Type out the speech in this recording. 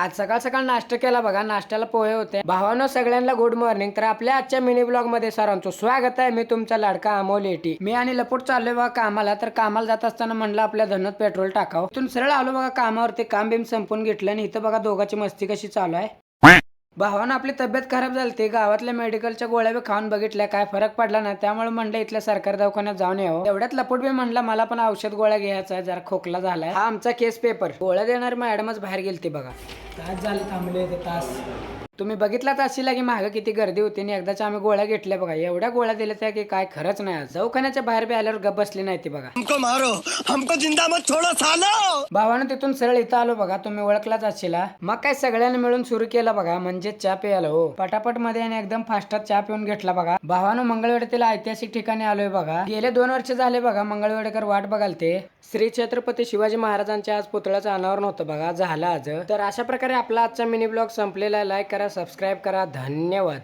आज सकाळ सकाळ नाश्ता केला बघा. नाश्त्याला पोहे होते. भावानं सगळ्यांना गुड मॉर्निंग तर आपल्या आजच्या मिनी ब्लॉगमध्ये सरांचं स्वागत आहे. मी तुमचा लाडका अमोल एटी मी आणि लपूट चाललोय बघा कामाला. तर कामाला जात असताना म्हणलं आपल्या धनात पेट्रोल टाकावं. तिथून सरळ आलो बघा कामावरती. काम बिम संपून घेतलं आणि इथं बघा दोघांची मस्ती कशी चालू आहे. भावानं आपली तब्येत खराब झाली ती गावातल्या मेडिकलच्या गोळ्या बी खाऊन बघितल्या. काय फरक पडला नाही. त्यामुळे म्हणलं इथल्या सरकारी दवाखान्यात जाऊन यावं. एवढ्यात लपूट बी म्हणला मला पण औषध गोळ्या घ्यायचा आहे. जरा खोकला झालाय. हा आमचा केस पेपर गोळ्या देणार मॅडमच बाहेर गेलती बघा. तास झाले थांबले होते तास. तुम्ही बघितला तर अशी की मागं किती गर्दी होती आणि एकदाच्या आम्ही गोळ्या घेतल्या बघा. एवढ्या गोळ्या दिल्या त्या की काय खरंच नाही आज. दवाखान्याच्या बाहेर बी आल्यावर गप बसली नाही ती बघा. हमको मारो. हमको जिंदा मत छोड़ो सालो! भावानं तिथून सरळ इथं आलो बघा. तुम्ही ओळखलाच असेला मग काय सगळ्यांनी मिळून सुरू केलं बघा. म्हणजे चहा प्यायला हो. पटापटमध्ये आणि एकदम फास्टात चहा पिऊन घेतला बघा. भावानं मंगळवेढ्यातील ऐतिहासिक ठिकाणी आलोय बघा. गेले दोन वर्ष झाले बघा मंगळवेढेकर वाट बघाल ते श्री छत्रपती शिवाजी महाराजांच्या आज पुतळ्याचं अनावरण होतं बघा. झालं आज. तर अशा प्रकारे आपला आजचा मिनी ब्लॉग संपलेला आहे. लाईक करा सबस्क्राईब करा. धन्यवाद.